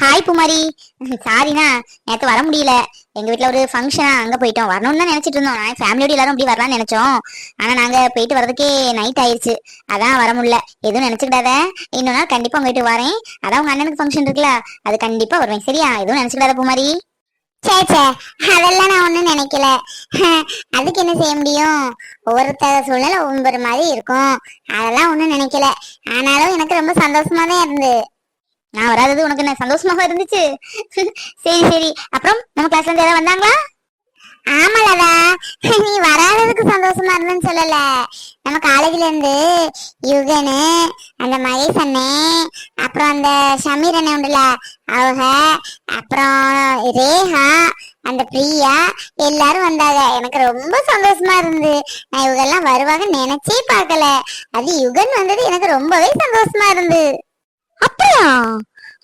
Hi புமாரி சாரிண்ணா நேற்று வர முடியல. எங்க வீட்டில் ஒரு ஃபங்க்ஷனா அங்க போயிட்டோம். வரணும்னு தான் நினைச்சிட்டு இருந்தோம். நான் ஃபேமிலியோட எல்லாரும் அப்படி வரலாம்னு நினைச்சோம். ஆனா நாங்க போயிட்டு வரதுக்கே நைட் ஆயிடுச்சு அதான் வர முடியல. எதுவும் நினைச்சுக்கிடாத. இன்னொரு நாள் கண்டிப்பா உங்க வீட்டுக்கு வரேன். அதான் உங்க அண்ணனுக்கு ஃபங்க்ஷன் இருக்குல்ல. அது கண்டிப்பா வருவேன். சரியா? எதுவும் நினைச்சுக்கிடாத புமாரி சே சே அதெல்லாம் நான் ஒண்ணும் நினைக்கல. அதுக்கு என்ன செய்ய முடியும்? ஒவ்வொருத்தர் சூழ்நிலை ஒவ்வொரு மாதிரி இருக்கும். அதெல்லாம் ஒண்ணும் நினைக்கல. ஆனாலும் எனக்கு ரொம்ப சந்தோஷமா தான் இருந்து நான் வராதது உனக்கு என்ன சந்தோஷமாக இருந்துச்சு? சரி சரி. அப்புறம் நம்ம கிளாஸ்ல இருந்து யாராவது வந்தாங்களா? ஆமாலதா நீ வராததுக்கு சந்தோஷமா இருந்தேன்னு சொல்லல. நம்ம காலேஜ்ல இருந்து யுகனு அந்த மகேஷ் அண்ணே அப்புறம் அந்த ஷமீர் அண்ணே உண்டுல அவங்க அப்புறம் ரேஹா அந்த பிரியா எல்லாரும் வந்தாங்க. எனக்கு ரொம்ப சந்தோஷமா இருந்து நான் இவங்க எல்லாம் வருவாங்க நினைச்சே பார்க்கல. அது யுகன் வந்தது எனக்கு ரொம்பவே சந்தோஷமா இருந்து அப்படியா?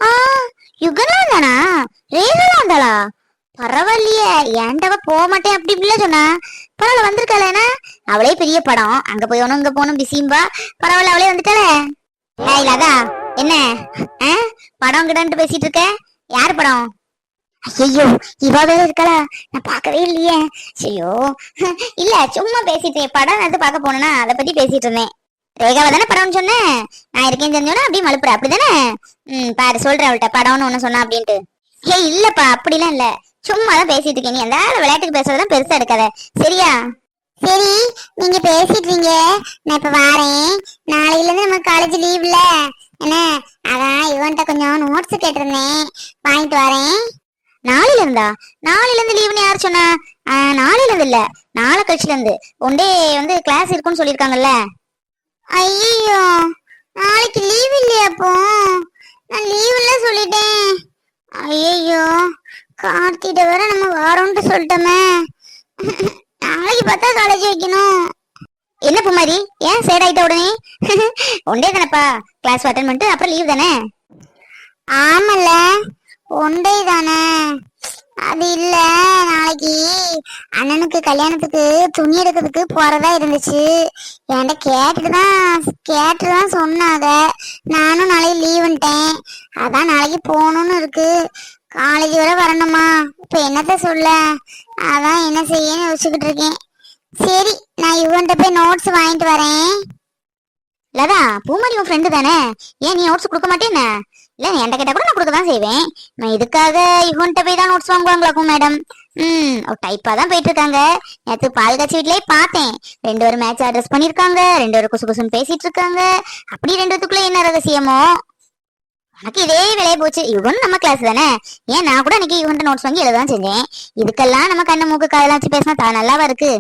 ஆ யுகன்லாம் தானா வந்தாளா பரவாயில்லையே ஏன்டவ போக மாட்டேன் அப்படி இப்படிலாம் சொன்னா? பரவாயில்ல வந்திருக்காளேனா அவளே பெரிய படம். அங்க போய் இங்க போகணும் பிஸிம்பா பரவாயில்ல அவளே வந்துட்டாளே. ஏய் லதா என்ன? ஆ? படம் கிடன்ட்டு பேசிட்டு இருக்க? யார் படம்? ஐயோ இவாவே இருக்கலா நான் பார்க்கவே இல்லையே. ஐயோ இல்ல சும்மா பேசிட்டு. படம் எடுத்து பார்க்க போனேன்னா அதை பத்தி பேசிட்டு இருந்தேன். ரேகாவை தானே படம்னு சொன்னேன் நான் இருக்கேன் தெரிஞ்சோன்னா அப்படியே மலுப்புற அப்படிதானே? ம் பாரு சொல்றேன் அவள்கிட்ட. படம்னு ஒண்ணு சொன்னா அப்படின்ட்டு. ஏய் இல்லப்பா அப்படிலாம் இல்ல. சும்மா தான் பேசிட்டு இருக்கேன். நீ அந்த விளையாட்டுக்கு பேசுறதெல்லாம் பெருசா எடுக்காத. சரியா? சரி நீங்க பேசிட்டீங்க நான் இப்ப வாரேன். நாளையில இருந்து நம்ம காலேஜ் லீவ்ல என்ன? அதான் இவன்ட்ட கொஞ்சம் நோட்ஸ் கேட்டிருந்தேன். வாங்கிட்டு வரேன். நாளையில இருந்தா? நாளையில இருந்து லீவ்னு யார் சொன்னா? நாளையில இருந்து இல்ல. நாளை கழிச்சுல இருந்து. ஒன் டே வந்து கிளாஸ் இருக்குன்னு சொல்லியிருக்காங்கல்ல. ஐயோ நாளைக்கு லீவ் இல்லையா அப்போ. நான் லீவ்ல சொல்லிட்டேன். ஐயோ கார்த்திகிட்ட வேற நம்ம வாரோன்ட்டு சொல்லிட்டோமே. நாளைக்கு பார்த்தா காலேஜ் வைக்கணும். என்ன குமாரி ஏன் சேட் ஆயிட்ட உடனே? ஒன் டே தானப்பா கிளாஸ் அட்டன் பண்ணிட்டு அப்புறம் லீவ் தானே? ஆமல்ல ஒன் டே தானே. அது இல்ல நாளைக்கு அண்ணனுக்கு கல்யாணத்துக்கு துணி எடுக்கிறதுக்கு போறதா இருந்துச்சு. என்கிட்ட கேட்டுட்டு தான் கேட்டு தான் சொன்னாங்க. நானும் நாளைக்கு லீவுன்ட்டேன் அதான் நாளைக்கு போகணும்னு இருக்கு. காலேஜ் வரை வரணுமா? இப்ப என்னத்த சொல்ல? அதான் என்ன செய்யன்னு யோசிச்சுக்கிட்டு இருக்கேன். சரி நான் இவன்கிட்ட போய் நோட்ஸ் வாங்கிட்டு வரேன். லதா பூமாரி உன் ஃப்ரெண்டு தானே? ஏன் நீ நோட்ஸ் கொடுக்க மாட்டேன்னு? இல்ல என்கிட்ட கேட்டால் கூட நான் கொடுக்க தான் செய்வேன். நான் இதுக்காக இவன்கிட்ட போய் தான் நோட்ஸ் வாங்குவாங்களாக்கும் மேடம் ம் டைப்பாக தான் போயிட்டு இருக்காங்க நேற்று பால் காய்ச்சி வீட்லயே பார்த்தேன். ரெண்டு பேரும் மேட்ச் அட்ரஸ் பண்ணியிருக்காங்க. ரெண்டு பேரும் குசு குசுன்னு பேசிட்டு இருக்காங்க அப்படி ரெண்டுத்துக்குள்ளே என்ன ரகசியமோ? உனக்கு இதே விலையை போச்சு. இவன் நம்ம கிளாஸ் தானே. ஏன் நான் கூட அன்னைக்கு இவன்கிட்ட நோட்ஸ் வாங்கி எழுத தான் செஞ்சேன். இதுக்கெல்லாம் நம்ம கண்ணு மூக்கு காதெல்லாம் வச்சு பேசினா தா நல்லாவா இருக்கு?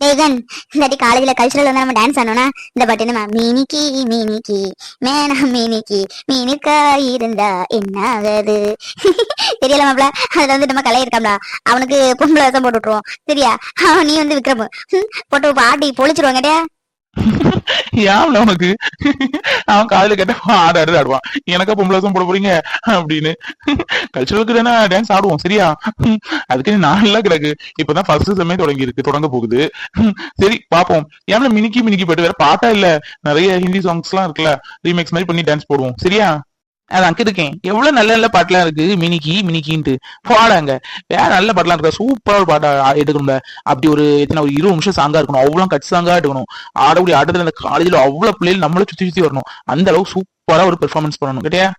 தேகன் இல்லாட்டி காலேஜ்ல கல்ச்சுரல் வந்து நம்ம டான்ஸ் ஆனோம்னா இந்த பாட்டு நம்ம மினிக்கி மீனிக்கி மேனா மினிக்கி மினிக்கா இருந்தா என்ன ஆகாது தெரியல மாப்ள அதுல வந்து நம்ம கலை இருக்காம்ல அவனுக்கு பொம்பளை வேஷம் போட்டு விட்டுருவோம். சரியா அவன் நீ வந்து விக்ரம். போட்டு பாட்டி பொழிச்சிருவாங்க டே ஏன் உனக்கு அவன் காதுல கேட்ட ஆட ஆடு ஆடுவான் எனக்கா பொம்பளை போட போறீங்க அப்படின்னு. கல்ச்சுரலுக்கு தானே டான்ஸ் ஆடுவோம் சரியா? அதுக்கு நாளெல்லாம் கிடக்கு. இப்பதான் ஃபர்ஸ்ட் செம்மே தொடங்கி இருக்கு தொடங்க போகுது. சரி பாப்போம். ஏன் மினிக்கி மினிக்கி போயிட்டு வேற பாட்டா இல்ல? நிறைய ஹிந்தி சாங்ஸ் எல்லாம் இருக்குல்ல ரீமேக்ஸ் மாதிரி பண்ணி டான்ஸ் போடுவோம் சரியா? அதான் இருக்கேன். எவ்வளவு நல்ல நல்ல பாட்டுலாம் இருக்கு. மினிக்கி மினிக்கின்ட்டு. பாடாங்க வேற நல்ல பாட்டுலாம் இருக்கா? சூப்பரா ஒரு பாட்டா எடுக்கணும்ல. அப்படி ஒரு எத்தனை ஒரு இருபது நிமிஷம் சாங்கா இருக்கணும். அவ்வளவு கட் சாங்கா எடுக்கணும். ஆடக்கூடிய ஆட்டத்துல அந்த காலேஜ்ல அவ்வளவு பிள்ளைகள் நம்மள சுத்தி சுத்தி வரணும். அந்த அளவுக்கு சூப்பரா ஒரு பெர்ஃபார்மன்ஸ் பண்ணணும். கேட்டியா?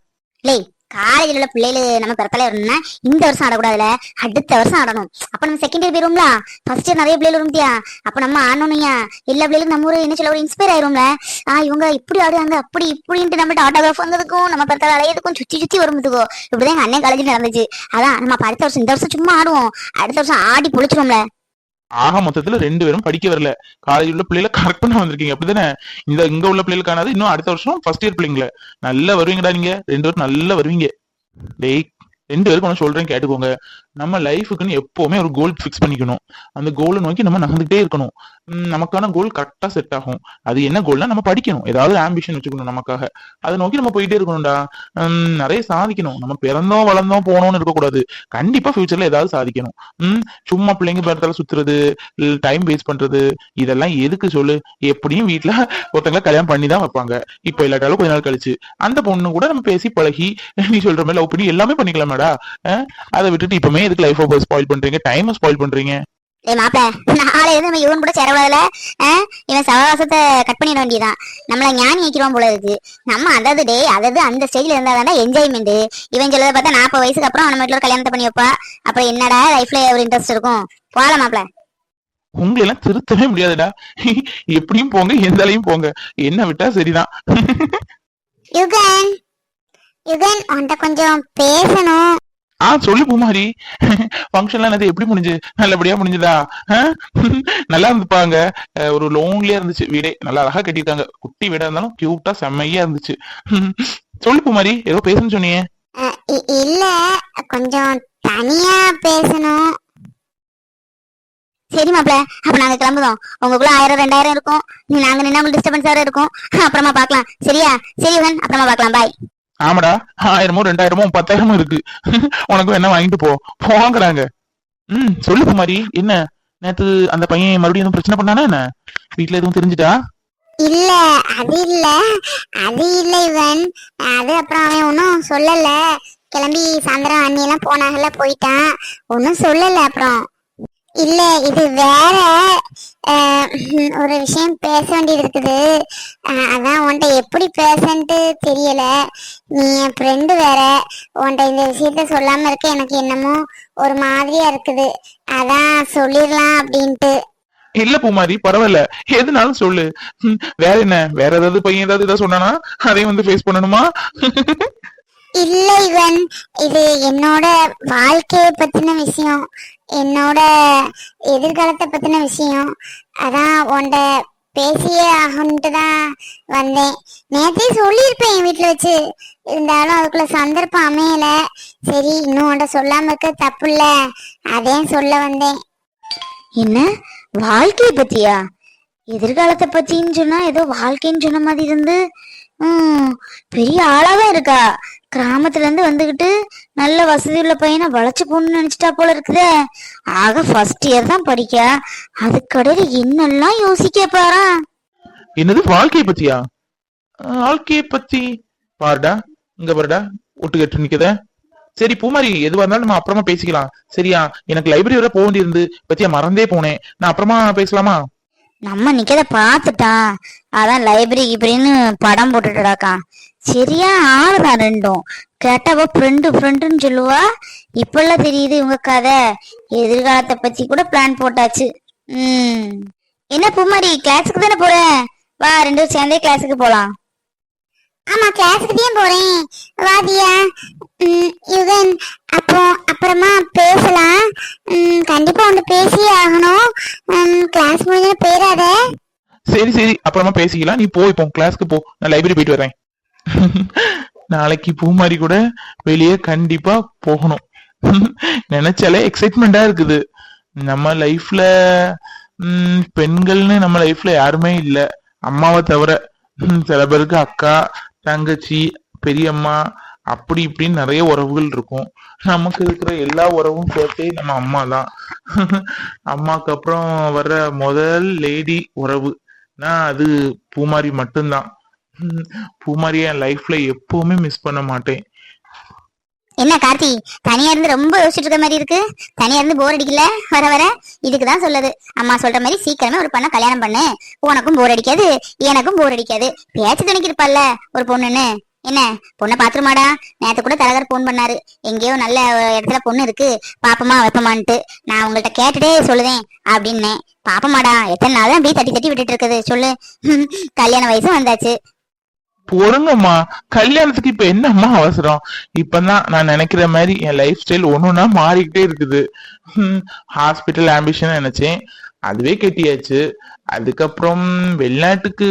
காலேஜ்ல உள்ள பிள்ளைகள் நம்ம பிறத்தல வரணும்னா இந்த வருஷம் ஆடக்கூடாதுல அடுத்த வருஷம் ஆடணும். அப்ப நம்ம செகண்ட் இயர் போயிருவோம்ல? ஃபர்ஸ்ட் இயர் நிறைய பிள்ளைகள் வரும்தியா அப்ப நம்ம ஆடணும்யா எல்லா பிள்ளைகளுக்கும் நம்ம ஒரு என்ன சொல்ல ஒரு இன்ஸ்பயர் ஆயிரும்ல? ஆ இவங்க இப்படி ஆடுவாங்க அப்படி இப்படின்ட்டு நம்மகிட்ட ஆட்டோகிராஃப் வந்ததுக்கும் நம்ம பிறத்தால அலையதுக்கும் சுத்தி சுத்தி வரும்பதுக்கோ இப்படிதான் எங்க அண்ணன் காலேஜ் நடந்துச்சு. அதான் நம்ம அடுத்த வருஷம் இந்த வருஷம் சும்மா ஆடுவோம். அடுத்த வருஷம் ஆடி பொழிச்சிருவோம்ல. ஆக மொத்தத்துல ரெண்டு பேரும் படிக்க வரல. காலேஜ் உள்ள பிள்ளைகளை கரெக்ட் பண்ண வந்திருக்கீங்க. அப்படிதானே? இந்த இங்க உள்ள பிள்ளைகளுக்கானது இன்னும் அடுத்த வருஷம் ஃபர்ஸ்ட் இயர் பிள்ளைங்கள. நல்லா வருவீங்கடா நீங்க. ரெண்டு பேரும் நல்லா வருவீங்க. டேய் ரெண்டு பேருக்கு ஒன்று சொல்றேன் கேட்டுக்கோங்க. நம்ம லைஃபுக்குன்னு எப்பவுமே ஒரு கோல் ஃபிக்ஸ் பண்ணிக்கணும். அந்த கோலை நோக்கி நம்ம நகர்ந்துட்டே இருக்கணும். நமக்கான கோல் கரெக்டா செட் ஆகும். அது என்ன கோல்னா நம்ம படிக்கணும். ஏதாவது ஆம்பிஷன் வச்சுக்கணும் நமக்காக. அதை நோக்கி நம்ம போயிட்டே இருக்கணும்டா. உம் நிறைய சாதிக்கணும். நம்ம பிறந்தோம் வளர்ந்தோம் போனோம்னு இருக்கக்கூடாது. கண்டிப்பா ஃபியூச்சர்ல ஏதாவது சாதிக்கணும். உம் சும்மா பிள்ளைங்க பேரத்தால சுத்துறது டைம் வேஸ்ட் பண்றது இதெல்லாம் எதுக்கு சொல்லு? எப்படியும் வீட்ல ஒருத்தங்களை கல்யாணம் பண்ணி தான் வைப்பாங்க. இப்ப இல்லாட்டாலும் கொஞ்ச நாள் கழிச்சு. அந்த பொண்ணு கூட நம்ம பேசி பழகி நீ சொல்ற மாதிரி லவ் பண்ணி எல்லாமே பண்ணிக்கலாமேடா. அஹ் அதை விட்டுட்டு இப்பவுமே எதுக்கு லைஃப் ஸ்பாயில் பண்றீங்க? டைம் ஸ்பாயில் பண்றீங்க? ஏய் மாப்பிள நாளை இருந்து நம்ம இவன் கூட சேரக்கூடாதுல? இவன் சவகாசத்தை கட் பண்ணிட வேண்டியதான் நம்மள ஞானி வைக்கிறோம் போல இருக்கு. நம்ம அதாவது டே அதாவது அந்த ஸ்டேஜ்ல இருந்தா தானே என்ஜாய்மெண்ட் இவன் சொல்றத பார்த்தா நாற்பது வயசுக்கு அப்புறம் நம்ம வீட்டுல கல்யாணத்தை பண்ணி வைப்பா. அப்புறம் என்னடா லைஃப்ல ஒரு இன்ட்ரெஸ்ட் இருக்கும்? போல மாப்பிள. உங்களை எல்லாம் திருத்தவே முடியாதுடா. எப்படியும் போங்க எந்தாலையும் போங்க. என்ன விட்டா சரிதான். யுகன் யுகன் உன்கிட்ட கொஞ்சம் பேசணும். ஆ சொல்லு பூமாரி. ஃபங்க்ஷன்லாம் என்னது? எப்படி முடிஞ்சு? நல்லபடியா முடிஞ்சுதா? நல்லா இருந்துப்பாங்க ஒரு லோன்லியா இருந்துச்சு வீடே. நல்லா அழகா கட்டியிருக்காங்க. குட்டி வீடா இருந்தாலும் கியூட்டா செம்மையா இருந்துச்சு. சொல்லு பூமாரி ஏதோ பேசணும்னு சொன்னியே. இல்ல. கொஞ்சம் தனியா பேசணும். சரி மாப்ள அப்ப நாங்க கிளம்புதோம் உங்களுக்குள்ள ஆயிரம் ரெண்டாயிரம் இருக்கும். நீ நாங்க நின்னா உங்களுக்கு இருக்கும். அப்புறமா பாக்கலாம் சரியா? சரி யுகன் அப்புறமா பாக்கலாம் பாய் ஆமாடா. ஆயிரமோ ரெண்டாயிரமோ பத்தாயிரமோ இருக்கு. உனக்கும் என்ன வாங்கிட்டு போ. போங்கிறாங்க. ம் சொல்லு குமாரி என்ன? நேத்து அந்த பையன் மறுபடியும் எதுவும் பிரச்சனை பண்ணானா என்ன? வீட்டுல எதுவும் தெரிஞ்சுட்டா? இல்ல அது இல்ல. அது இல்ல இவன். அது அப்புறம் அவன் ஒன்னும் சொல்லல. கிளம்பி சாயந்தரம் அண்ணி எல்லாம் போனாங்கல்ல போயிட்டான். ஒன்னும் சொல்லல அப்புறம். இல்ல இது வேற ஒரு விஷயம் பேச வேண்டியது இருக்குது. அதான் உன்கிட்ட எப்படி பேசன்ட்டு தெரியல. நீ என் ஃப்ரெண்டு வேற. உன்கிட்ட இந்த விஷயத்த சொல்லாம இருக்க எனக்கு என்னமோ ஒரு மாதிரியா இருக்குது. அதான் சொல்லிடலாம் அப்படின்ட்டு. இல்ல பூமாரி பரவாயில்ல. எதுனாலும் சொல்லு. வேற என்ன? வேற ஏதாவது பையன் ஏதாவது ஏதாவது சொன்னானா? அதையும் வந்து ஃபேஸ் பண்ணணுமா? இல்ல இவன். இது என்னோட வாழ்க்கைய பத்தின விஷயம். என்னோட எதிர்காலத்தை பத்தின விஷயம். அதான் உன்ட பேசியே ஆகணுன்ட்டு தான் வந்தேன். நேத்தே சொல்லியிருப்பேன் என் வீட்டுல வச்சு. இருந்தாலும் அதுக்குள்ள சந்தர்ப்பம் அமையல. சரி இன்னும் உன்ட சொல்லாம இருக்க தப்பு இல்ல. அதே சொல்ல வந்தேன். என்ன? வாழ்க்கையை பத்தியா? எதிர்காலத்தை பத்தின்னு சொன்னா ஏதோ வாழ்க்கைன்னு சொன்ன மாதிரி இருந்து. பெரிய ஆளாவே இருக்கா. கிராமத்துல இருந்து வந்துகிட்டு நல்ல வசதி உள்ள பையனை வளைச்சு போகணும்னு நினைச்சிட்டா போல இருக்குதே. ஆக ஃபர்ஸ்ட் இயர் தான் படிக்க. அதுக்கடையில என்னெல்லாம் யோசிக்க பாரா என்னது வாழ்க்கைய பத்தியா? வாழ்க்கைய பத்தி. பாருடா இங்க பாருடா ஒட்டு கட்டு நிக்கத. சரி பூமாரி எதுவா இருந்தாலும் நம்ம அப்புறமா பேசிக்கலாம். சரியா? எனக்கு லைப்ரரி வரை போக வேண்டியிருந்து பத்தியா மறந்தே போனேன். நான் அப்புறமா பேசலாமா? நம்ம நிக்கத பாத்துட்டான் அதான் லைப்ரரி இப்படின்னு படம் போட்டுட்டாக்கா சரியா ஆளுதான் ரெண்டும். கேட்டவ ஃப்ரெண்டு ஃப்ரெண்டுன்னு சொல்லுவா. இப்பெல்லாம் தெரியுது இவங்க கதை. எதிர்காலத்தை பத்தி கூட பிளான் போட்டாச்சு. ம். என்ன பூமாரி கிளாஸுக்கு தானே போற? வா ரெண்டு பேரும் சேர்ந்தே கிளாஸுக்கு போலாம். ஆமா கிளாஸுக்கு தான் போறேன். வாதியா யுகன் அப்போ அப்புறமா பேசலாம். கண்டிப்பா வந்து பேசியே ஆகணும். கிளாஸ் முடிஞ்சு போயிடாத. சரி சரி. அப்புறமா பேசிக்கலாம். நீ போ இப்போ கிளாஸ்க்கு போ. நான் லைப்ரரி போயிட்டு வரேன். நாளைக்கு பூமாரி கூட வெளியே கண்டிப்பா போகணும். நினைச்சாலே எக்ஸைட்மெண்டா இருக்குது. நம்ம லைஃப்ல பெண்கள்னு நம்ம லைஃப்ல யாருமே இல்ல. அம்மாவை தவிர சில பேருக்கு அக்கா தங்கச்சி பெரியம்மா அப்படி இப்படின்னு நிறைய உறவுகள் இருக்கும். நமக்கு இருக்கிற எல்லா உறவும் சேர்த்தே நம்ம அம்மா தான். அம்மாக்கு அப்புறம் வர்ற முதல் லேடி உறவு. நான் அது பூமாரி மட்டும்தான். பூமாரி என் லைஃப்ல எப்பவுமே மிஸ் பண்ண மாட்டேன். என்ன கார்த்தி தனியா இருந்து ரொம்ப யோசிச்சுட்டு இருக்க மாதிரி இருக்கு. தனியா இருந்து போர் அடிக்கல? வர வர. இதுக்கு தான் சொல்லுது. அம்மா சொல்ற மாதிரி சீக்கிரமே ஒரு பண்ண கல்யாணம் பண்ணு. உனக்கும் போர் அடிக்காது எனக்கும் போர் அடிக்காது. பேச்சு தனிக்கு ஒரு பொண்ணுன்னு. என்ன? பொண்ணை பாத்துருமாடா நேத்து கூட தலகர் போன் பண்ணாரு. எங்கேயோ நல்ல இடத்துல பொண்ணு இருக்கு. பாப்பமா வைப்பமான்ட்டு. நான் உங்கள்ட்ட கேட்டுட்டே சொல்லுதேன் அப்படின்னேன். பாப்பமாடா எத்தனை நாள் தான் அப்படியே தட்டி தட்டி விட்டுட்டு இருக்குது. சொல்லு. கல்யாண வயசும் வந்தாச்சு. பொறுங்கம்மா கல்யாணத்துக்கு இப்ப என்னம்மா அவசரம்? இப்பதான் நான் நினைக்கிற மாதிரி என் லைஃப் ஸ்டைல் ஒன்னொன்னா மாறிக்கிட்டே இருக்குது. ஹாஸ்பிட்டல் ஆம்பிஷன் நினைச்சேன். அதுவே கெட்டியாச்சு. அதுக்கப்புறம் வெளிநாட்டுக்கு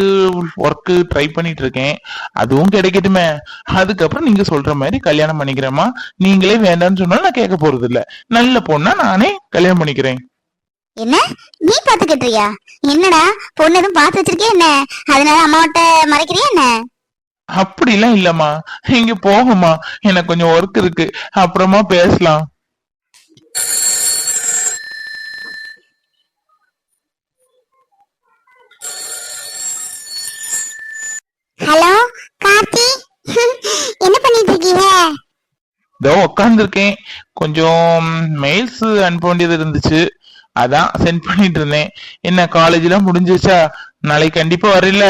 ஒர்க்கு ட்ரை பண்ணிட்டு இருக்கேன் அதுவும் கிடைக்கட்டுமே. அதுக்கப்புறம் நீங்க சொல்ற மாதிரி கல்யாணம் பண்ணிக்கிறேமா நீங்களே வேண்டாம்னு சொன்னாலும் நான் கேட்க போறது இல்ல நல்ல பொண்ணா நானே கல்யாணம் பண்ணிக்கிறேன். என்ன? நீ பாத்துக்கிட்டு என்னடா? பொண்ணு எதுவும் பார்த்து வச்சிருக்கேன் என்ன? அதனால அம்மாவட்ட மறைக்கிறியா என்ன? அப்படிலாம் இல்லம்மா. இங்க போகுமா எனக்கு கொஞ்சம் ஒர்க் இருக்கு. அப்புறமா பேசலாம். ஹலோ கார்த்தி. என்ன பண்ணிட்டு இருக்கீங்க? இதோ உட்காந்துருக்கேன் கொஞ்சம் மெயில்ஸ் அனுப்ப வேண்டியது இருந்துச்சு. அதான் சென்ட் பண்ணிட்டு இருந்தேன். என்ன காலேஜ் எல்லாம் முடிஞ்சிச்சா நாளைக்கு கண்டிப்பா வரல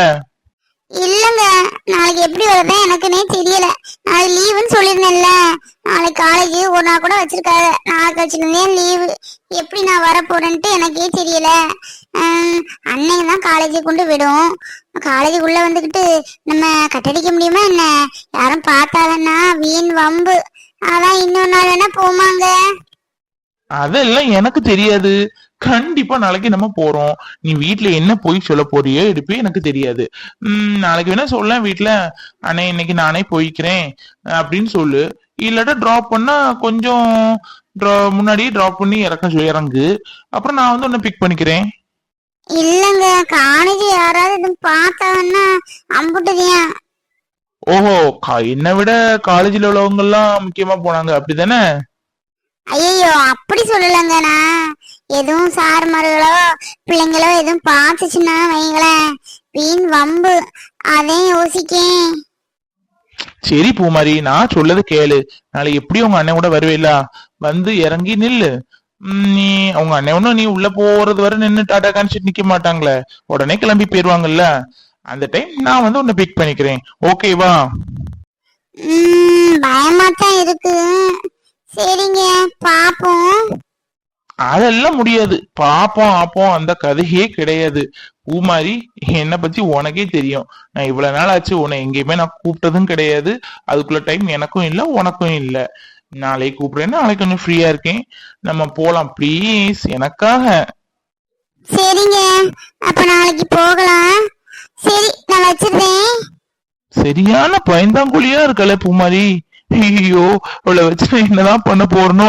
இல்லங்க நாளைக்கு எப்படி வருதா எனக்குனே தெரியல. நாளைக்கு லீவுன்னு சொல்லியிருந்தேன்ல. நாளைக்கு காலேஜ் ஒரு நாள் கூட வச்சிருக்காங்க நாளைக்கு வச்சிருந்தேன் லீவு எப்படி நான் வரப்போறேன்ட்டு எனக்கே தெரியல. அன்னைக்கு தான் காலேஜ் கொண்டு விடும். காலேஜுக்குள்ள வந்துக்கிட்டு நம்ம கட்டடிக்க முடியுமா என்ன? யாரும் பார்த்தாங்கன்னா வீண் வம்பு. அதான் இன்னொரு நாள் வேணா போமாங்க. அதெல்லாம் எனக்கு தெரியாது. கண்டிப்பா நாளைக்கு நம்ம போறோம். நீ வீட்ல என்ன போய் சொல்ல போறியோ எடுப்பே எனக்கு தெரியாது. உம் நாளைக்கு வேணா சொல்ல வீட்ல. அண்ணே இன்னைக்கு நானே போய்க்கிறேன். அப்படின்னு சொல்லு. இல்லாட்டா டிராப் பண்ணா கொஞ்சம் முன்னாடியே டிராப் பண்ணி இறக்க சொல்லி இறங்கு. அப்புறம் நான் வந்து உன்னை பிக் பண்ணிக்கிறேன். இல்லங்க காலேஜ் யாராவது பார்த்தாங்கன்னா அம்புட்டுதியா ஓஹோ என்னை விட காலேஜ்ல உள்ளவங்க எல்லாம் முக்கியமா போனாங்க. அப்படிதானே ஐயோ அப்படி சொல்லலங்க நான் எதுவும் சார்மார்களோ பிள்ளைங்களோ எதுவும் பார்த்துச்சுன்னா வைங்களேன். வீண் வம்பு. அதையும் யோசிக்கேன். சரி பூமாரி நான் சொல்லது கேளு. நாளைக்கு எப்படி உங்க அண்ணன் கூட வருவேல வந்து இறங்கி நில்லு. நீ அவங்க அண்ணன் ஒன்னும் நீ உள்ள போறது வரை நின்னு டாடா காமிச்சிட்டு நிக்க மாட்டாங்களே. உடனே கிளம்பி போயிருவாங்கல்ல. அந்த டைம் நான் வந்து உன்னை பிக் பண்ணிக்கிறேன். ஓகேவா பயமா தான் இருக்கு. சரிங்க பாப்போம். அதெல்லாம் முடியாது. பாப்போம் ஆப்போம் அந்த கதையே கிடையாது. பூமாரி என்னை பத்தி உனக்கே தெரியும். நான் இவ்வளவு நாள் ஆச்சு உன்னை எங்கேயுமே நான் கூப்பிட்டதும் கிடையாது. அதுக்குள்ள டைம் எனக்கும் இல்ல உனக்கும் இல்ல. நாளைக்கு கூப்பிடுறேன் நாளைக்கு கொஞ்சம் ஃப்ரீயா இருக்கேன். நம்ம போலாம் ப்ளீஸ் எனக்காக. சரிங்க. அப்ப நாளைக்கு போகலாம். சரி நான் வச்சிருந்தேன் சரியான பயந்தாங்குழியா இருக்கல பூமாரி ஐயோ அவளை வச்சு என்னதான் பண்ண போறனோ